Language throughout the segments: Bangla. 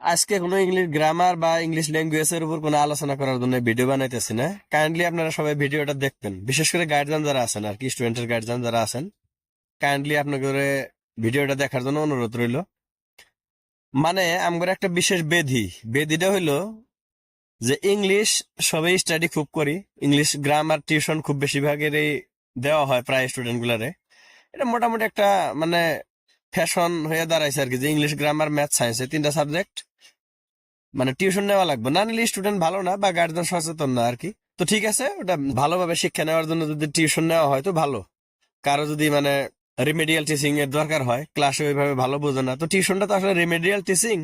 আজকে কোনো ইংলিশ গ্রামার বা ইংলিশ ল্যাঙ্গুয়েজ এর উপর কোনো আলোচনা করার জন্য ভিডিও বানাইতেছি না। কাইন্ডলি আপনারা সবাই ভিডিওটা দেখবেন। বিশেষ করে গার্জিয়ান যারা আছেন আর কি স্টুডেন্টের গার্জিয়ান যারা আছেন কাইন্ডলি আপনাদের ভিডিওটা দেখার জন্য অনুরোধ রইল। মানে আমার একটা বিশেষ বেধি। বেধিটা হইল যে ইংলিশ সবাই স্টাডি খুব করি। ইংলিশ গ্রামার টিউশন খুব বেশিরভাগেরই দেওয়া হয় প্রায় স্টুডেন্ট গুলারে। এটা মোটামুটি একটা মানে ফ্যাশন হয়ে দাঁড়াইছে আর কি যে ইংলিশ গ্রামার ম্যাথ সায়েন্স এই তিনটা সাবজেক্ট মানে টিউশন নেওয়া লাগবে। না নিলে স্টুডেন্ট ভালো না বা গার্জেন সচেতন না আর কি তো ঠিক আছে, ওটা ভালোভাবে শিক্ষা নেওয়ার জন্য যদি টিউশন নেওয়া হয় তো ভালো। কারও যদি মানে রিমেডিয়াল টিচিং এর দরকার হয় ক্লাসে ওইভাবে ভালো বোঝে না, তো টিউশনটা তো আসলে রিমেডিয়াল টিচিং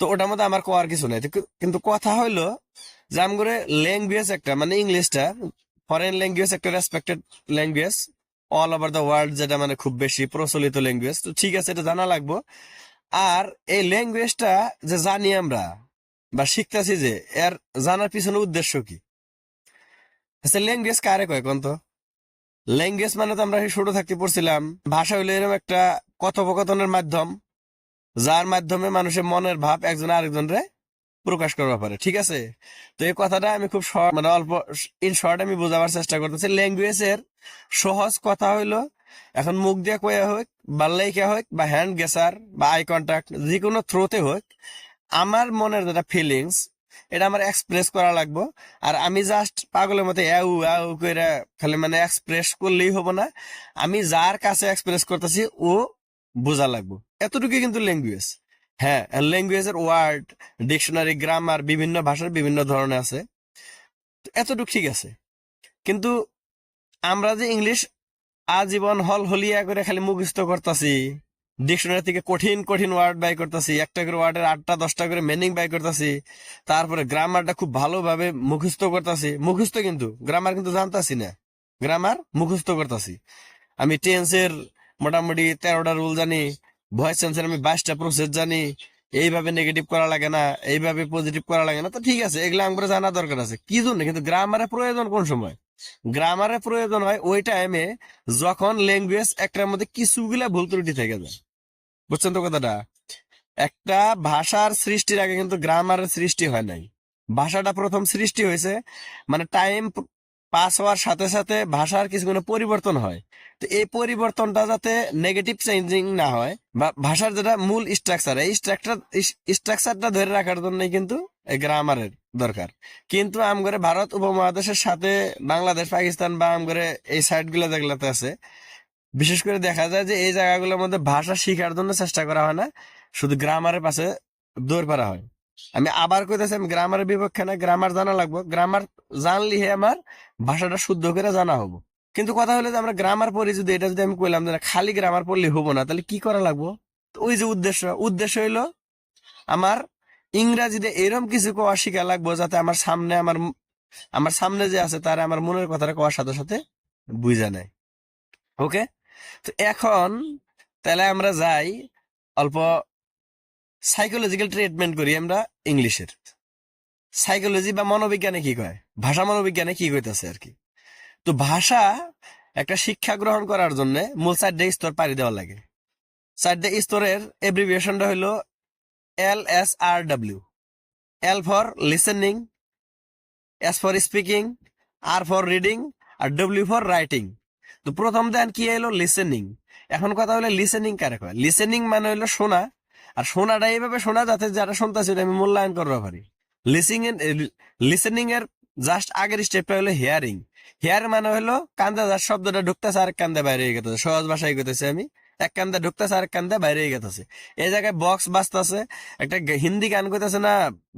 তো ওটার মধ্যে আমার কোয়ার কিছু নাই। কিন্তু কথা হইল যে আমি করে ল্যাঙ্গুয়েজ একটা মানে ইংলিশটা ফরেন ল্যাঙ্গুয়েজ একটা respected language all over the world যেটা মানে খুব বেশি প্রচলিত ল্যাঙ্গুয়েজ তো ঠিক আছে, এটা জানা লাগবো। আর এই ল্যাঙ্গুয়েজটা যে জানি আমরা বা শিখতেছি যে, এর জানার পিছনে উদ্দেশ্য কি? আচ্ছা ল্যাঙ্গুয়েজ কারে কয় কোন তো? ল্যাঙ্গুয়েজ মানে তো আমরা ছোট থাকতে পড়ছিলাম, ভাষা হইল এরকম একটা কথোপকথনের মাধ্যম, যার মাধ্যমে মানুষের মনের ভাব একজন আরেকজনরে প্রকাশ করতে পারে, ঠিক আছে? তো এই কথাটা আমি খুব মানে অল্প ইন শর্ট আমি বোঝাবার চেষ্টা করতেছি। ল্যাঙ্গুয়েজ এর সহজ কথা হইল এখন মুখ দিয়ে কয়া হোক বা লেখা হোক বা হ্যান্ড গেসার বা আই কন্ট্যাক্ট যে কোনো থ্রোতে হোক আমার মনের যেটা ফিলিংস এটা আমার এক্সপ্রেস করা লাগবো। আর আমি জাস্ট পাগলের মতো এউ এউ করে খালি মানে এক্সপ্রেস করলেই হব না। আমি যার কাছে এক্সপ্রেস করতেছি, ও বোঝা লাগবো। এতটুকু কিন্তু ল্যাঙ্গুয়েজ হ্যাঁ ল্যাঙ্গুয়েজের ওয়ার্ড ডিকশনারি গ্রামার বিভিন্ন ভাষার বিভিন্ন ধরনের আছে। এতটুকু ঠিক আছে। কিন্তু আমরা যে ইংলিশ আজীবন হল হলিয়া করে খালি মুখস্থ করতেছি। ডিকশনারি থেকে কঠিন কঠিন ওয়ার্ড বাই করতেছি। একটা করে ওয়ার্ডের আটটা, দশটা করে মিনিং বাই করতেছি। তারপরে গ্রামারটা খুব ভালোভাবে মুখস্থ করতেছি। মুখস্থ কিন্তু গ্রামার কিন্তু জানতাছি না। গ্রামার মুখস্থ করতেছি। আমি টেন্সের মোটামুটি তেরোটা রুল জানি ভয়েস সেন্সের আমি বাইশটা প্রসেস জানি। এইভাবে নেগেটিভ করা লাগে না, এইভাবে পজিটিভ করা লাগে না। তো ঠিক আছে, এগুলো আমার জানা দরকার আছে। কি জন্য? কিন্তু গ্রামারের প্রয়োজন কোন সময়? গ্রামারের প্রয়োজন হয় ওই টাইমে যখন ল্যাঙ্গুয়েজ একটার মধ্যে কিছুগুলা ভুল ত্রুটি থেকে যায়। বুঝছেন তো কথাটা? একটা ভাষার সৃষ্টির আগে কিন্তু গ্রামারের সৃষ্টি হয় নাই। ভাষাটা প্রথম সৃষ্টি হয়েছে মানে টাইম পাস হওয়ার সাথে সাথে ভাষার কিছু কোনো পরিবর্তন হয়। তো এই পরিবর্তনটা যাতে নেগেটিভ চেঞ্জিং না হয়, বা ভাষার যেটা মূল স্ট্রাকচার এই স্ট্রাকচার স্ট্রাকচারটা ধরে রাখার জন্যই কিন্তু গ্রামারের দরকার। কিন্তু আমগরে ভারত উপমহাদেশের সাথে বাংলাদেশ, পাকিস্তান বা আমগরে এই সাইডগুলো যেগুলাতে আছে, বিশেষ করে দেখা যায় যে এই জায়গাগুলোর মধ্যে ভাষা শিখার জন্য চেষ্টা করা হয় না, শুধু গ্রামারের পাশে দৌড় পারা হয়। আমি আবার কইতেছি, আমি গ্রামারের বিপক্ষে না গ্রামার জানা লাগবো। গ্রামার জানলি হে আমার, ভাষাটা শুদ্ধ করে জানা হব। কিন্তু কথা হলো যে, আমরা গ্রামার পড়ি, যদি এটা যদি আমি কইলাম যে খালি গ্রামার পড়লে হব না, তাহলে কি করা লাগবো? ওই যে উদ্দেশ্য উদ্দেশ্য হইল আমার ইংরাজিতে এরকম কিছু কোয়া শিখা লাগবো, যাতে আমার সামনে আমার আমার সামনে যে আছে, তার আমার মনের কথাটা কোয়ার সাথে সাথে বুঝা নেয়। ওকে তো এখন তাহলে আমরা যাই অল্প সাইকোলজিক্যাল ট্রিটমেন্ট করি আমরা ইংলিশের সাইকোলজি বা মনোবিজ্ঞানে কি কয়? ভাষা মনোবিজ্ঞানে কি কইতাছে আর কি? তো ভাষা একটা শিক্ষা গ্রহণ করার জন্য মূল চারটে স্তর পাড়ি দেওয়া লাগে। চারটে স্তরের এব্রিভিয়েশনটা হলো L S R W L for listening S for speaking R for reading R W for writing তো প্রথম দেন কি এলো লিসেনিং এখন কথা হলো লিসেনিং কারে কয়? লিসেনিং মানে হলো শোনা। আর শোনাটা এইভাবে শোনা যাতে যারা শুনতেছে আমি মূল্যায়ন করতে পারি লিসিং লিসেনিং এর জাস্ট আগের স্টেপটা হলো হিয়ারিং হেয়ার মানে হলো কান্দা যার শব্দটা ঢুকতেছে আর কান্দা বাইরে গেছে সহজ ভাষায় গেতেছে আমি, এক কান্দা ঢুকতেছে আর কান্দা বাইরে গেছে এই জায়গায় বক্স বাজতেছে, একটা হিন্দি গান করতেছে না,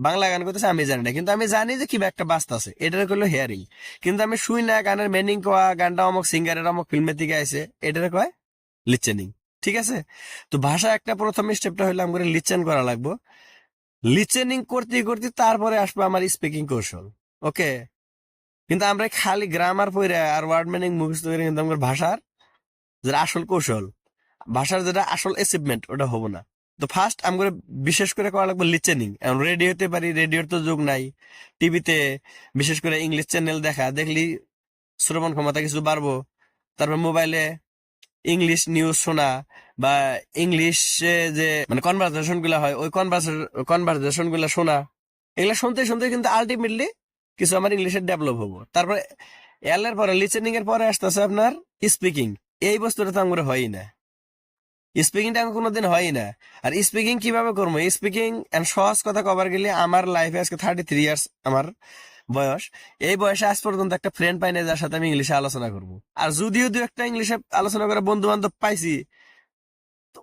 বাংলা গান করতেছে আমি জানি না। কিন্তু আমি জানি যে কি একটা বাজতেছে। এটার হলো হেয়ারিং কিন্তু আমি শুই না, গানের মেনিং কোয়া, গানটা অমুক সিঙ্গারের অমুক ফিল্মের দিকে আইছে, এটার কয় লিচেনিং ঠিক আছে? তো ভাষা একটা প্রথম স্টেপটা হইল আমরা লিচেন করা লাগবো। লিচেনিং করতে করতে তারপরে আসবে আমার স্পিকিং কৌশল ওকে কিন্তু আমরা খালি গ্রামার পড়ে আর ওয়ার্ড মিনিং মুখস্থ করে কিন্তু আমার ভাষার যেটা আসল কৌশল, ভাষার যেটা আসল অ্যাচিভমেন্ট ওটা হব না। তো ফার্স্ট আমরা বিশেষ করে করা লাগবে লিচেনিং রেডিওতে পারি রেডিওর তো যোগ নাই টিভিতে বিশেষ করে ইংলিশ চ্যানেল দেখা, দেখলি শ্রবণ ক্ষমতা কিছু বাড়বো, তারপর মোবাইলে ইংলিশ নিউজ শোনা বা ইংলিশে যে মানে কনভারসেশনগুলা হয়, ওই কনভারসেশনগুলা শোনা, এগুলা শুনতে শুনতে কিন্তু আলটিমেটলি কিছু আমার ইংলিশের ডেভেলপ হব। তারপরে এল এর পরে লিসেনিং এর পরে আসতেছে আপনার স্পিকিং এই বস্তুটা তো আমার হয়ই না। স্পিকিংটা আমি কোনোদিন হয়ই না। আর স্পিকিং কীভাবে করব? স্পিকিং সহজ কথা কবার গেলে আমার লাইফে আজকে থার্টি থ্রি ইয়ার্স আমার বয়স, এই বয়সে আজ পর্যন্ত একটা ফ্রেন্ড পাই না যার সাথে আমি ইংলিশে আলোচনা করব। আর যদিও দু একটা ইংলিশে আলোচনা করে বন্ধু বান্ধব পাইছি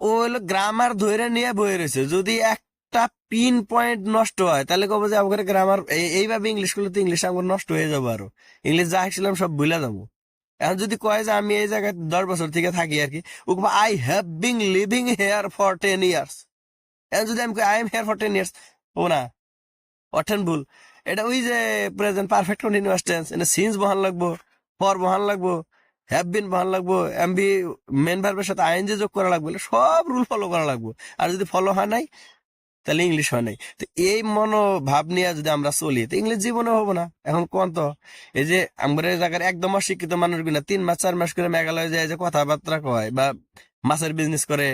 ও হলো গ্রামার ধরে নিয়ে বয়ে রয়েছে যদি একটা পিন পয়েন্ট নষ্ট হয়, তাহলে কব যে আমাদের গ্রামার এইভাবে ইংলিশ করলে তো ইংলিশ আমার নষ্ট হয়ে যাব আরও। ইংলিশ যা শিখছিলাম সব ভুলে যাব। এখন যদি কয় যে আমি এই জায়গায় দশ বছর থেকে থাকি আর কি, ও I have being living here for ten years এখন যদি আমি I am here for ten years ও না অটেন ভুল। এটা ওই যে প্রেজেন্ট পারফেক্ট কন্টিনিউয়াস টেন্স এনে সিন্স বহান লাগবো ফর বহান লাগবো হ্যাভ বিন বহান লাগবো এমবি মেন ভার্বের সাথে আইএনজি যোগ করা লাগবে সব রুল ফলো করা লাগবো। আর যদি ফলো হয় নাই, তাহলে ইংলিশ হয় নাই। তো এই মনোভাব নিয়ে যদি আমরা চলি, তো ইংলিশ জীবনে হব না। এখন কোন তো? এই যে এই জায়গার একদম অশিক্ষিত মানুষগুলা তিন মাস, চার মাস করে মেঘালয় যায়, যে কথাবার্তা কয় বা মাছের বিজনেস করে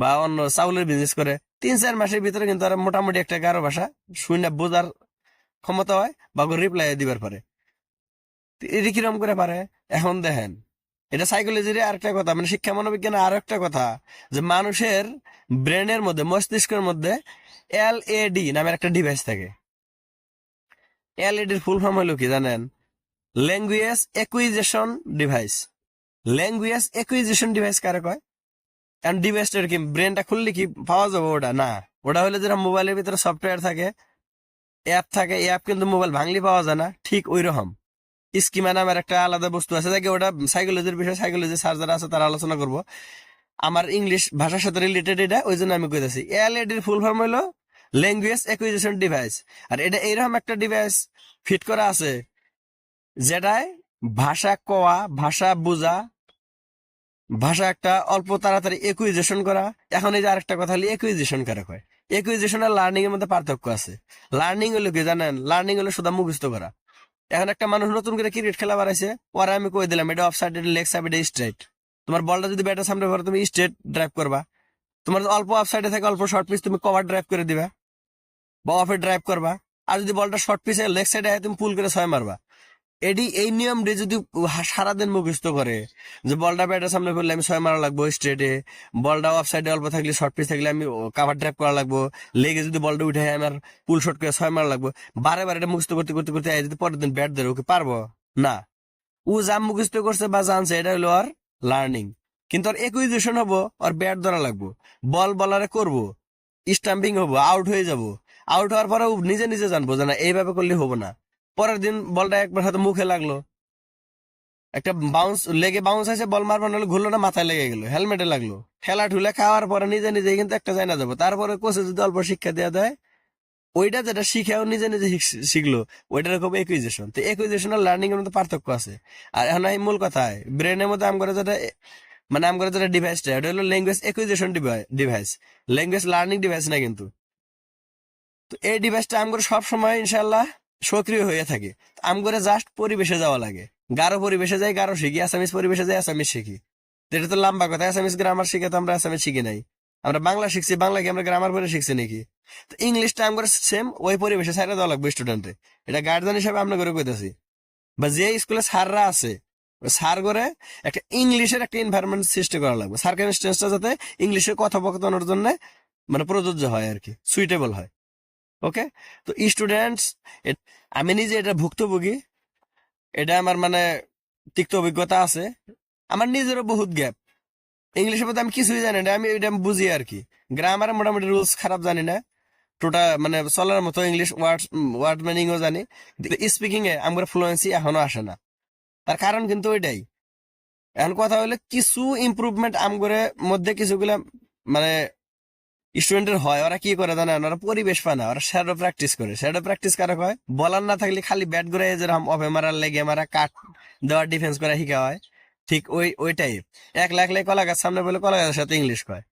বা অন্য চাউলের বিজনেস করে তিন চার মাসের ভিতরে কিন্তু আর মোটামুটি একটা গারো ভাষা শূন্য বোঝার ক্ষমতা হয় বা রিপ্লাই দিবার পারে। এটা কিরম করে পারে? এখন দেখেন, এটা সাইকোলজির আরেকটা কথা মানে শিক্ষা মনোবিজ্ঞানের আর একটা কথা, যে মানুষের ব্রেনের মধ্যে, মস্তিষ্কের মধ্যে এল এ ডি নামের একটা ডিভাইস থাকে। এল এ ডির ফুল ফর্ম হলো কি জানেন? Language acquisition device language acquisition device কারে কয়? কারণ ডিভাইসটার কি? ব্রেনটা খুললে কি? পাওয়া যাবে ওটা? না। ওটা হলে যেটা মোবাইলের ভিতরে সফটওয়্যার থাকে অ্যাপ থাকে অ্যাপ কিন্তু মোবাইল ভাঙলি পাওয়া যায় না। ঠিক ওই রকম স্কিমা নামের একটা আলাদা বস্তু আছে। যাকে ওটা সাইকোলজির বিষয় সাইকোলজি স্যার যারা আছে তারা আলোচনা করব। আমার ইংলিশ ভাষার সাথে রিলেটেড এটা ওই জন্য আমি কইতেছি। এলএডির ফুল ফর্ম হলো ল্যাঙ্গুয়েজ অ্যাকুইজিশন ডিভাইস আর এটা এইরকম একটা ডিভাইস ফিট করা আছে, যেটায় ভাষা কোয়া, ভাষা বোঝা ভাষা একটা অল্প তাড়াতাড়ি একুইজেশন করা। এখন এই যে আরেকটা কথা হলো একুইজেশন কারে হয় একুইজেশন আর লার্নিং এর মধ্যে পার্থক্য আছে। লার্নিং হলো কি জানেন? লার্নিং হলো শুধু মুখস্থ করা। এখন একটা মানুষ নতুন করে ক্রিকেট খেলা বাড়াইছে পরে আমি কই দিলাম, এটা অফ সাইড এটা লেগ সাইড এটা স্ট্রেট তোমার বলটা যদি ব্যাটের সামনে পড়ে, তুমি স্ট্রেট ড্রাইভ করবা। তোমার অল্প অফ সাইডে থাকে, অল্প শর্ট পিচ তুমি কভার ড্রাইভ করে দিবা। বা অফে ড্রাইভ করবা। আর যদি বলটা শর্ট পিচে লেগ সাইডে তুমি পুল করে ছয় মারবা। এডি, এই নিয়মটি যদি সারাদিন মুখস্থ করে, যে বলটা ব্যাটের সামনে পড়লে আমি ছয় মারা লাগবো স্ট্রেটে বলটা অফ সাইডে অল্প থাকলে শর্ট পিচ থাকলে আমি কাভার ড্রাইভ করা লাগবো লেগে যদি বলটা উঠে আমার পুল শট করে ছয় মারা লাগবো। বারে বারে এটা মুখস্থ করতে করতে করতে যদি পরের দিন ব্যাট ধরে ওকে পারব? না। ও যা মুখস্থ করছে বা জানছে এটা হলো আর লার্নিং কিন্তু আর একুইজেশন হব আর ব্যাট ধরা লাগবো। বল বলারে করব স্টাম্পিং হব আউট হয়ে যাব। আউট হওয়ার পরে নিজে নিজে জানব যে না, এইভাবে করলে হব না। পরের দিন বলটা একবার হয়তো মুখে লাগল। একটা বাউন্স লেগে বাউন্স আছে বল মারবার, নাহলে ঘুরলো না, মাথায় লেগে গেলো হেলমেটে লাগল। খেলা ঠুলে খাওয়ার পরে নিজে নিজে কিন্তু একটা জানা যাব। তারপরে কোচে যদি অল্প শিক্ষা দেওয়া দেয়, ওইটা যেটা শিখেও নিজে নিজে শিখ- শিখলো, ওইটার খুব একুইজেশন তো একুইজেশন আর লার্নিং এর মধ্যে পার্থক্য আছে। আর এখন এই মূল কথা ব্রেনের মধ্যে আম করে যেটা মানে আম করে যেটা ডিভাইসটা ওটা হলো language acquisition device language learning device না কিন্তু। তো এই ডিভাইসটা আম করে সবসময় ইনশাল্লাহ সক্রিয় হয়ে থাকে। আম করে জাস্ট পরিবেশে যাওয়া লাগে। গারো পরিবেশে যাই, গারো শিখি আসামিস পরিবেশে যাই আসামিস শিখি। এটা তো লম্বা কথা আসামিস গ্রামার শিখে তো আমরা আসামিস শিখি নাই। আমরা বাংলা শিখছি বাংলা কি আমরা গ্রামার পরে শিখছি নাকি? তো ইংলিশটা আমরা সেম ওই পরিবেশে সাইডে দেওয়া লাগবে স্টুডেন্টে এটা গার্জেন হিসাবে আমরা করে কইতেছি। বা যে স্কুলে স্যাররা আছে, স্যার করে একটা ইংলিশের একটা এনভায়রনমেন্ট সৃষ্টি করা লাগবে। সার্কেনস্টেন্সটা যাতে ইংলিশে কথোপকথনের জন্য মানে প্রযোজ্য হয় আর কি সুইটেবল হয়। ওকে তো স্টুডেন্টস আমি নিজে এটা ভুক্তভোগী। এটা আমার মানে তিক্ত অভিজ্ঞতা আছে। আমার নিজেরও বহুত গ্যাপ ইংলিশের মধ্যে আমি কিছুই জানি না, আমি এটা বুঝি আর কি গ্রামারে মোটামুটি রুলস খারাপ জানি না। টোটা মানে চলার মতো ইংলিশ ওয়ার্ড ওয়ার্ড মিনিংও জানি। স্পিকিং এ আমার ফ্লুয়েন্সি এখনও আসে না। তার কারণ কিন্তু ওইটাই। এখন কথা হলে কিছু ইমপ্রুভমেন্ট আমগরে মধ্যে কিছুগুলা মানে স্টুডেন্টের হয়, ওরা কি করে জানেন? ওরা পরিবেশ পায় না, ওরা শ্যাডো প্র্যাকটিস করে। শ্যাডো প্র্যাকটিস কারক হয় বলার না থাকলে খালি ব্যাট করে যেরকম অফে মারার লেগে মারা কাট দেওয়ার ডিফেন্স করে শিখা হয়। ঠিক ওই ওই টাইপ এক লাখ লাখ কলা গাছ, সামনে বলে কলা গাছের সাথে ইংলিশ কয়।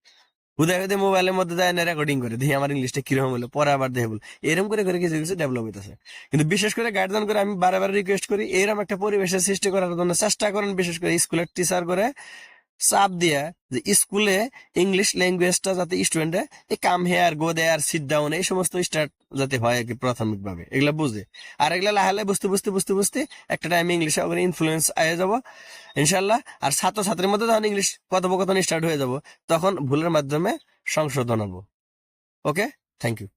হুদায় হুদে মোবাইলের মধ্যে যায় না রেকর্ডিং করে। দেখি আমার ইংলিশটা কীরকম হলো, পরে আবার দেখে বল। এরকম করে করে কিছু কিছু ডেভেলপ হইতেছে। কিন্তু বিশেষ করে গাইডলাইন করে আমি বারে বারে রিকোয়েস্ট করি এরকম একটা পরিবেশের সৃষ্টি করার জন্য চেষ্টা করেন, বিশেষ করে স্কুলের টিচার করে। চাপ দিয়ে যে স্কুলে ইংলিশ ল্যাঙ্গুয়েজটা যাতে স্টুডেন্টে এই come here go there sit down এই সমস্ত স্টার্ট যাতে হয় আর কি প্রাথমিক ভাবে এগুলা বুঝে। আর এগুলা লাহে বুঝতে বুঝতে বুঝতে বুঝতে একটা টাইম ইংলিশে ওখানে ইনফ্লুয়েন্স আয়ে যাব ইনশাল্লাহ আর ছাত্র ছাত্রীর মধ্যে যখন ইংলিশ কথোপকথন স্টার্ট হয়ে যাব, তখন ভুলের মাধ্যমে সংশোধন হব। Okay thank you